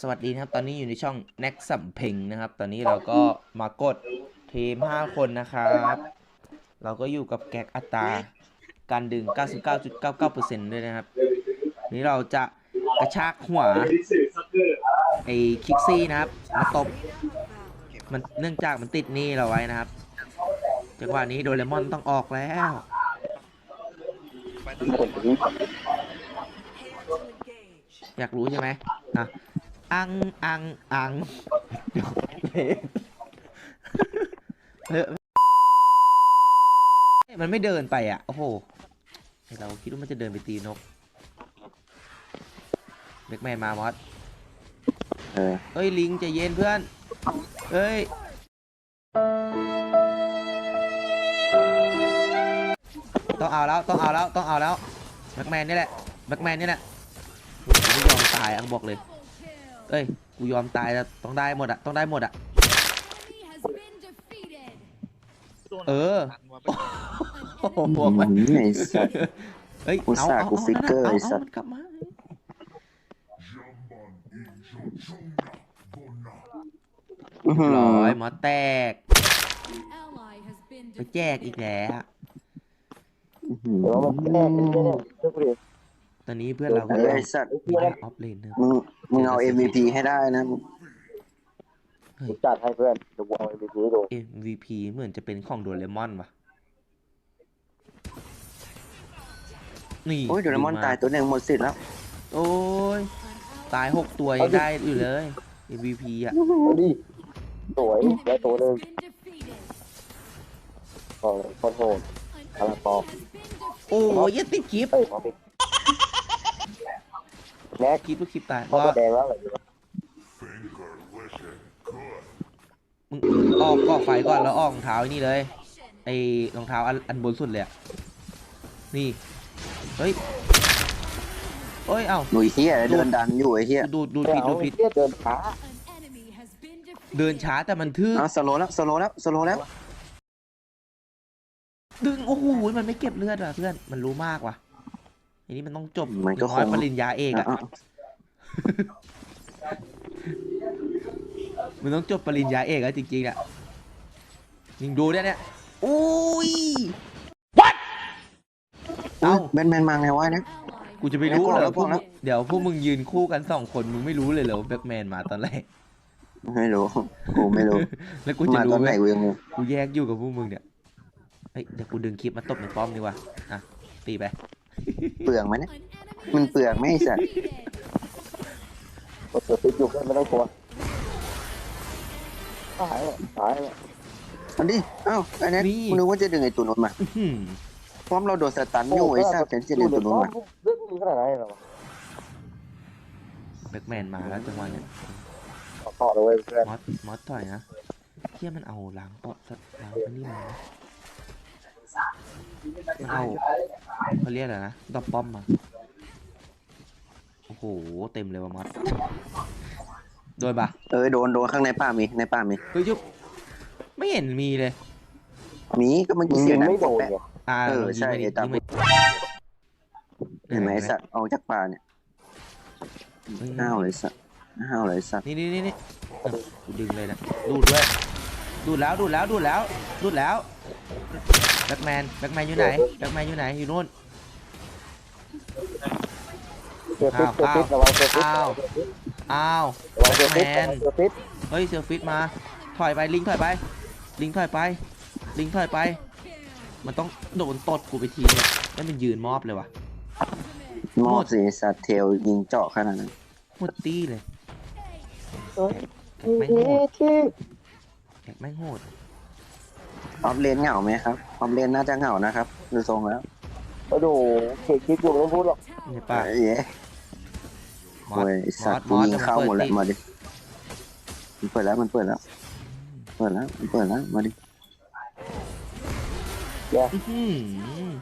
สวัสดีนะครับ ตอนนี้อยู่ในช่อง n e x สัมเพงนะครับ ตอนนี้เราก็มากดทีม5คนนะครับ เราก็อยู่กับแก๊กอัตราการดึง 99.99%ด้วยนะครับ นี้เราจะกระชากหัวไอ้คิกซี่นะครับ มาตบ มันเนื่องจากมันติดนี่เราไว้นะครับ จังหวะนี้โดเรมอนต้องออกแล้วอยากรู้ใช่ไหม อะอังอังอังเดี๋ยวเพลงเฮ้ยมันไม่เดินไปอะ โอ้โหไอ้เราคิดว่ามันจะเดินไปตีนกเด็กแมนมามอสเออเอ้ย ลิงใจะเย็นเพื่อน เอ้ย ต้องเอาแล้ว ต้องเอาแล้ว ต้องเอาแล้วแบ็กแมนนี่แหละแบ็กแมนนี่แหละกูไม่ยอมตายอะกูบอกเลย เอ้ย กูยอมตายแล้วต้องได้หมดอะต้องได้หมดอะเออ โอ้โหบวกไปอืมไอ้สัตว์ เฮ้ย อุตส่าห์เากูฟิกเกอร์าไอ้สัตว์ มันกลับมาอื้อหือร้อยหมอแตก ไปแจกอีกแล้ว อื้อหือ เดี๋ยวมันแรกนี่เนี่ยเจ้าคุณ ตอนนี้เพื่อนเราเอก็อไอ้สัตว์มีได้ออฟเลนเนอร์มึงมึงเอา MVP ให้ได้นะกูจัดให้เพื่อนเดี๋ยววางไว้ดีๆดู MVP เหมือนจะเป็นของโดเรมอนว่ะ นี่โอ้ยเดี๋ยวเลมอนตายตัวหนึ่งหมดสิทธิ์แล้ว โอ้ย ตายหกตัวยังได้อยู่เลย MVP อะเอาดิสวยได้ตัวหนึ่งของคอนโทรลคาราปอโอ้ยอยัดติดคลิปเอ้ยมาเป็น แน็กคลิปลูกคลิปตายเขาว่าแสดงแล้วอะไรอยู่มึงออกก่อไฟก่อนแล้วออกรองเท้าไอ้นี่เลยไอ้รองเท้าอันอันบนสุดเลยอะนี่เฮ้ยเอ้ยเอ้า หนุ่ยเฮียเดินดันอยู่ไอ้เฮียดูดูไม่ผิดเอาดูไอ้ผิดเหี้ยเดินช้าเดินช้าแต่มันทึ่เอาสโลแล้วสโลแล้วสโลแล้ว ดึงโอ้โหมันไม่เก็บเลือดอะเพื่อนมันรู้มากว่ะ อันนี้มันต้องจบมันก็น้คอยงปริญญาเอกอะเอามันต้องจบปริญญาเอกอะจริงๆอะยิงดูเนี่ยเนี่ยอุ้ยเอ้าเอ้า แบนแมนมาไงวะเนี่ย กูจะไปรู้เหรแล้อวพพวอกแล้วมึง เดี๋ยวพวกมึงยืนคู่กันสองคนมึงไม่รู้เลยเหรอแบ็กแมนมาตอนแรก ไม่รู้กูไม่รู้ แล้วกูจะมารู้ตอนไหไหมนกูยังงงกูแยกอยู่กับพวกมึงเนี่ยเฮ้ยเดี๋ยวกูดึงคลิปมาตบในป้อมดีกว่าอะตีไป เปลืองไหมเนี่ย มันเปลือกไหมไอ้สัตว์กดตัวติดอยู่เพื่อนไม่ต้องกลัวตายแล้วตายแล้วเอาดิเอ้าไอ้เนี่ยกูนึกว่าจะดึงไอ้ตัวนู้นมาอื้อหือพร้อมเราโดนสตันอยู่ไอ้สัตว์แต่จะดึงตัวนู้นมาเรื่องนี้ขนาดไหนเหรอแบ็กแมนมาแล้วจังหวะเนี้ยต่อเลยเว้ยเพื่อนมอสมอสถอยนะเที่ยมันเอาล้างเปาะสัตว์ล้างอันนี้มามัน เอาเขาเรียกอะไรนะดอกป้อมมาโอ้โหเต็มเลยว่ะมอสโดนปะเออโดนโดนข้างในป่ามีในป่ามีเฮ้ยจุ๊บไม่เห็นมีเลย มีก็เมื่อมึกี้งเสียิยงงดังไม่โดปะนแปะไงอ่าเออยิงใช่ไม่ไอ้ได้ตายิงไม่เห็นไหมไอ้สัตว์เอาจากป่าเนี่ยเฮ้ยห้าวเลยสัตว์ห้าวเลยสัตว์นี่นี่นี่นี่อะกูดึงเลยนะดูดด้วยดูดแล้วดูดแล้วดูดแล้วดูดแล้ว แบ็กแมนแบ็กแมนอยู่ไหนแบ็กแมนอยู่ไหนอยู่นู่นเจอฟิตเจอฟิตระวังเจอฟิตอ้าว อ้าวระวังเจอฟิตแมนเจอฟิตเฮ้ยเซลฟิตมา ถอยไปลิงถอยไป ลิงถอยไป ลิงถอยไป มันต้องโดนตดกูไปทีนึงแล้วมันยืนมอบเลยว่ะมอบสิสัตว์เทลยิงเจาะขนาดนั้นหมดตี้เลยเอ้ยแกะแม่งโหดที่แกะแม่งโหด ออฟเลนเหงาไหมครับออฟเลนน่าจะเหงานะครับดูทรงแล้วโอ้โหเขตคิดอยู่ไม่ต้องพูดหรอกนี่ป่ะเอ้ยมอโอ้สยไอ้มสัอตสว์มอสยิงจะเข้าหมดแล้วมามาเปิดดิมันเปิดแล้วมันเปิดแล้ว เปิดแล้วมันเปิดแล้วมาดิอื้อหือ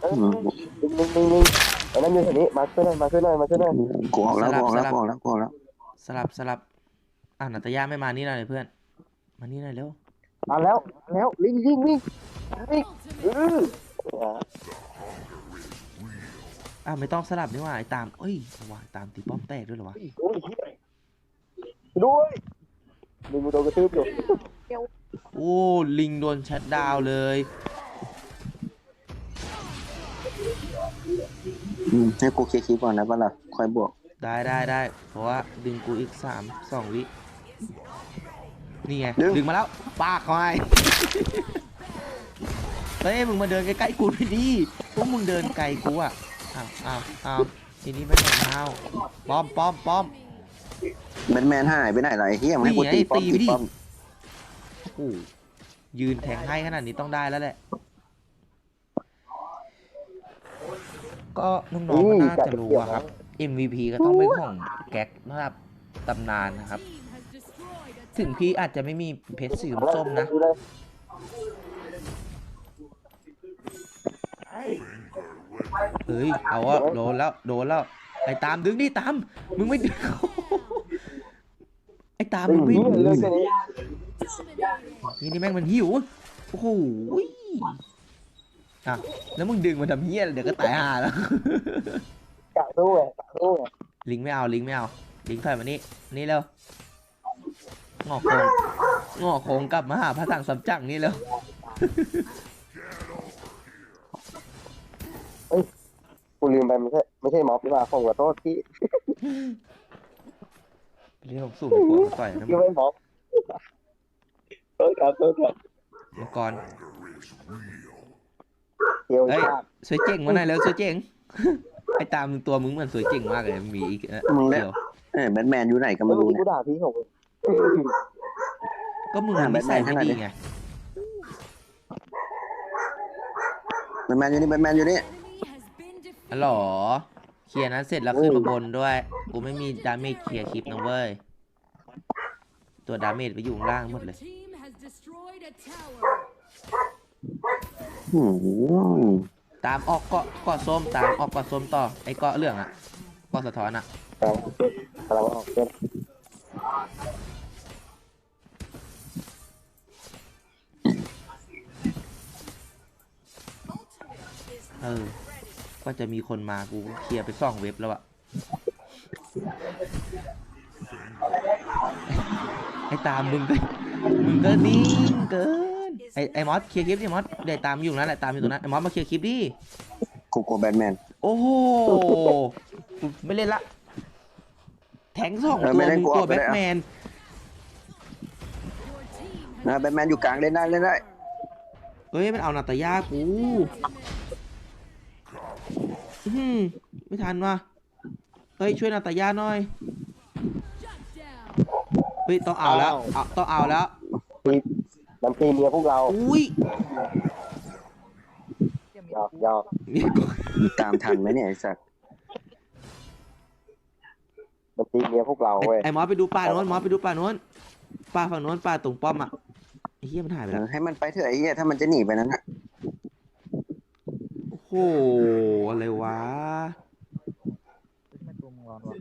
เอ้ยนิ่งนิ่งนิ่งนิ่งไอ้นั่นอยู่แถวนี้มาช่วยหน่อยมาช่วยหน่อยมาช่วยหน่อยกูออกแล้วกูออกแล้วกูออกแล้วกูออกแล้วสลับสลับอะนัตยาไม่มานี่หน่อยเลยเพื่อน มานี่หน่อยเร็ว มาแล้วมาแล้วลิงลิงลิงลิงเอออะไม่ต้องสลับนี่หว่าไอ้ตามเอ้ยเอาว่ะตามตีป้อมแตกด้วยเหรอวะโอ้ยด้วยลิงกูโดนกระทืบอยู่โอ้ลิงโดนชัดดาวน์เลย อืมให้กูเคลียร์คลิปก่อนนะป่ะล่ะค่อยบวก ได้ได้ได้เพราะว่าดึงกูอีกสามสองวิ นี่ไง ดึง ดึงมาแล้วปากเขาให้ เฮ้ยมึงมาเดินใกล้ๆกูด้วยดิพวกมึงเดินไกลกูอะอ้าวอ้าวอ้าวทีนี้ไม่ไหนอ้าวป้อมป้อมป้อม แบทแมนหายไปไหนล่ะไอ้เหี้ยมึงให้กูนี่ไงตีป้อมตีไปตีดิ ป้อมโอ้โหยืนแทงให้ขนาดนี้ต้องได้แล้วแหละ ก็น้องๆก็น่าจะรู้อะครับ MVP ก็ต้องเป็นของแก๊กนะครับตำนานนะครับ ถึงพี่อาจจะไม่มีเพชรสีส้มนะดูเลยเฮ้ย เอาอะโดนแล้ว โดนแล้ว ไอ้ตามดึงดิตาม มึงไม่ดึงไอ้ตามเฮ้ยมึงไม่นี่เรื่องแค่นี้นี่นี่แม่งมันหิว โอ้โหอะแล้วมึงดึงมันทำเหี้ยอะไรเดี๋ยวก็ตายห่าแล้วกะสู้ไงกะสู้ไงลิงไม่เอา ลิงไม่เอา ลิงถอยมานี่นี่เร็ว งอกโค้งงอกโค้งกลับมาหาพระถังสัมจังนี่เร็วกูลืมไปไม่ใช่ไม่ใช่ม็อบหรือเปล่าผมขอโทษพี่เรียกผมสู้ไปกลัวต่อยนะยังไม่ม็อบโทษครับโทษครับมังกรเกี่ยวเฮ้ยชาติสวยเจ๋งมาหน่อยเร็วสวยเจ๋งไอ้ตามมึงตัวมึงเหมือนสวยเจ๋งมากเลยมีอีกเอ่อมึงเล่นเดียวเอ้ยแบทแมนอยู่ไหนก็เมื่ไม่อรู้กี้เนี่กูยด่าพี่ผม ก็มึงมันนิสัยไม่ดีไงแบทแมนอยู่นี่แบทแมนอยู่นี่อ๋อเหรอเคลียร์นั้นเสร็จแล้วขึ้นมาบนด้วย กูไม่มีดาเมจเคลียร์คลิปนะเว้ย ตัวดาเมจไปอยู่ข้างล่างหมดเลยหืมตามออกเกาะเกาะส้มตามออกเกาะส้มต่อไอ้เกาะเหลืองอะเกาะสะท้อนอะกำลังออก เส้นเออ ก็จะมีคนมากูเคลียร์ไปซ่องเว็บแล้วอะไอ้ตามมึงก็มึงก็นิ่งเกินไอ้ไอ้มอสเคลียร์คลิปดิมอสเดี๋ยวตามอยู่ตรงนั้นแหละตามอยู่ตรงนั้นไอ้มอสมาเคลียร์คลิปดิกูกลัวแบทแมนโอ้โหกูไม่เล่นละ แทงสองเออตัวไม่เล่นมึงกูตัวออกไปแบเลยทอะแมนนะแบทแมนอยู่กลางเล่นได้เล่นได้เฮ้ยมันเอานาตายากู อื้อหือไม่ทันว่ะเฮ้ยช่วยนาตายาหน่อยเฮ้ยต้องเอาแล้วเอาต้องเอาแล้วมันตีเมียพวกเราอุ้ยหยอกหยอกมีกูมึงตามทันไหมเนี่ยไอ้สัสมันตีเมียพวกเราไอ้เว้ยไอ้มอสไปดูป่าโน้นมอสไปดูป่าโน้นป่าฝั่งโน้นป่าตรงป้อมอะไอ้เหี้ยมันหายไปเอแล้ว อให้มันไปเถอะไอ้เหี้ยถ้ามันจะหนีไปนั้นน่ะโอ้โหอะไรวะตัวมึงร้อนวะ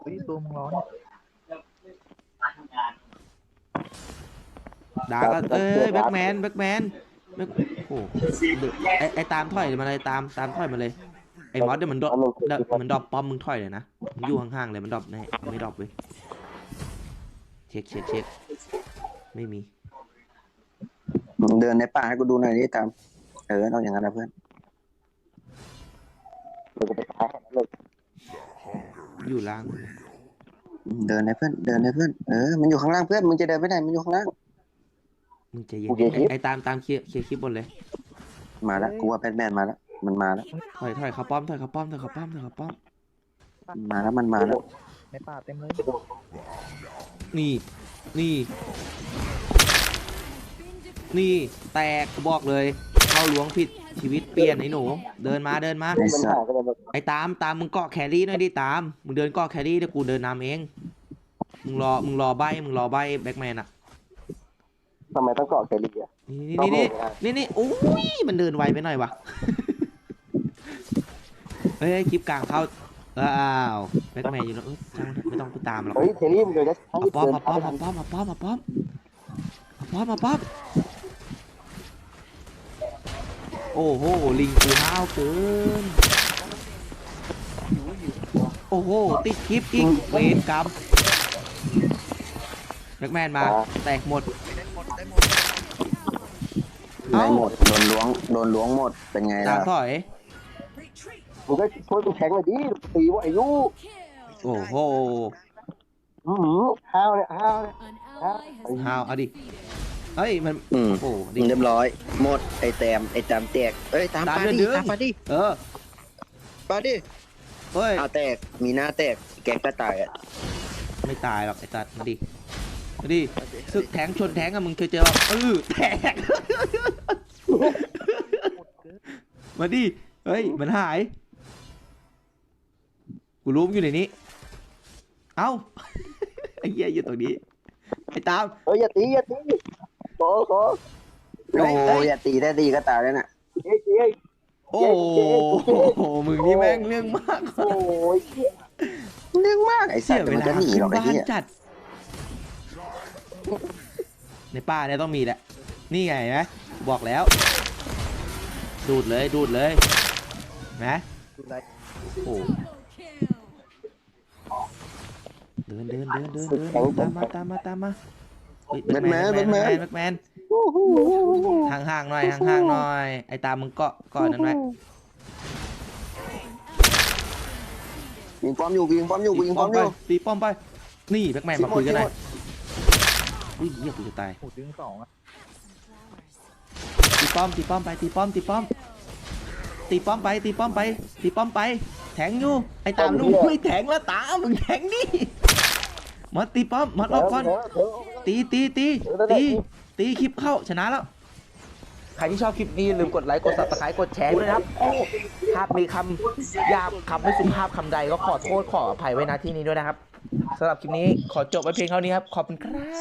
เฮ้ยตัวมึงร้อนด่าก็เอ้ยแบ็กแมนแบ็กแมนแบ็คโอ้โหไอ้ไอ้ตามถอยมาเลยตามตามถอยมาเลย ไอ้มอสเดี๋ยวมันดรอปอันหนึ่งเดี๋ยวมันดรอปป้อมมึงถอยเลยนะมึงอยู่ห่างๆเลยมันดรอปแน่ไม่ดรอปเว้ยเช็คเช็คเช็คไม่มีมึง เดินในป่าให้กูดูหน่อยดิตาม เออต้องอย่างนั้นนะเพื่อนเดี๋ยวกูไปตายแค่นั้นเลยอยู่ล่างเดินในเพื่อน เดินในเพื่อน เออ มันอยู่ข้างล่างเพื่อน มึงจะเดินไปไหน มันอยู่ข้างล่าง มึงใจเย็นไอ้ไอ้ตามตามเคลียร์เคลียร์คลิปบนเลย มาแล้วกูว่าแบทแมนมาแล้ว มันมาแล้ว ถอยถอยเขาป้อมถอยเขาป้อมถอยเขาป้อมถอยเขาป้อม มาแล้วมันมาแล้ว ในป่าเต็มเลย นี่ นี่ นี่แตกกูบอกเลย เข้าหลวงผิดชีวิตเปลี่ยนไอ้หนู เดินมาเดินมา ไอ้มันสัหาสยไปเลยแบบไอ้ตามตามมึงเกาะแครี่หน่อยดิตาม มึงเดินเกาะแครี่เดี๋ยวกูเดินนำเอง มึงรอมึงรอใบมึงรอใบแบ็กแมนอะทำไมต้องเกาะเกลีอะนี่นี่นี่นี่นี่โอ้ยมันเดินไวไปหน่อยวะเฮ้ยคลิปกลางเข้าอ้าวแบ็กแมนอยู่แล้วเอ้ยช่างมันเถอะไม่ต้องไปตามหรอกเฮ้ยเทลี่มึงเดินจะเอาป้อมมาป้อมมาป้อมมาป้อมมาป้อมมาป้อมมาป้อม โอ้โห ลิงกูห้าวเกิน โอ้โห ติดคลิปอีกเวรกรรมแบ็กแมนมา แตกหมดได้หมดได้หมด เอ้า ได้หมด โดนล้วง โดนล้วงหมด เป็นไงตาล่ะมถอย มึงก็ช่วยกูแทงเลยดิตีว่าอายุโอ้โห อืมห้าวเนี่ยห้าวเนี่ยฮาวเอาดิ เฮ้ยมันอืม โอ้ดิเรียบร้อยหมดไอ้แตมไอ้แตมแตกเอ้ยตามตามปาเดืดิอดตามปาดิเออปาดิเฮ้ยเอาแตกมีหน้าแตกแกก็ตายอะไม่ตายหรอกไอ้ตัดมาดิมาดิศึกแทงชนแทงอะมึงเคยเจอป่ะเออแทงมาดิเฮ้ยมันหายกูรู้มันอยู่ในนี้เอ้าไอ้เหี้ยอยู่ตรงนี้ไอ้ตาม เอ้ยอย่าตีอย่าตี ขอขอเฮ้โอ้ยเฮ้ยยอย่าตีได้ดีก็ตายแล้วน่ะเอ้ยเอ้ยโอ้โหมึงนี่แม่งเรื่องมากโอ้ยเรื่องมากไอ้เสีสัตยว์เวมันลาจะหนีขึ้นหรอกไอ้บ้านเหี้ยจัด ในป่าเนี่ยต้องมีแหละ นี่ไงเห็นไหมบอกแล้ว ดูดเลยดูดเลยเห็นะดูได้โอ้เดินเดินเดินเดินเดินเดินตามมาตามมาตามมาเฮ้ย แบ็คแมนแบ็คแมนแบ็คแมนห่างห่างๆหน่อยห่างห่างๆหน่อย ไอ้ตามมึงเกาะเกาะนั่นไว้ยิงป้อมอยู่ยิงป้อมอยู่ยิงป้อมอยู่ตีป้อมไป นี่แบ็คแมนมาคุยกันหน่อยอุ้ยเหี้ยกูจะตายหูดึงสองอะตีป้อมตีป้อมไปตีป้อมตีป้อมตีป้อมไปตีป้อมไปตีป้อมไป แทงอยู่ไอ้ตามลูกไม่แทงแล้วตามมึงแทงนี่ มาตีป้อมมารอบก่อนตีตีตีตีตีคลิปเข้าชนะแล้ว ใครที่ชอบคลิปนี้อย่าลืมกดไลค์กด subscribe กดแชร์ด้วยนะครับหากมีคำหยาบคำไม่สุภาพคำใดก็ขอโทษขออภัยไว้ณที่นี้ด้วยนะครับสำหรับคลิปนี้ขอจบไว้เพียงเท่านี้ครับขอบคุณครับ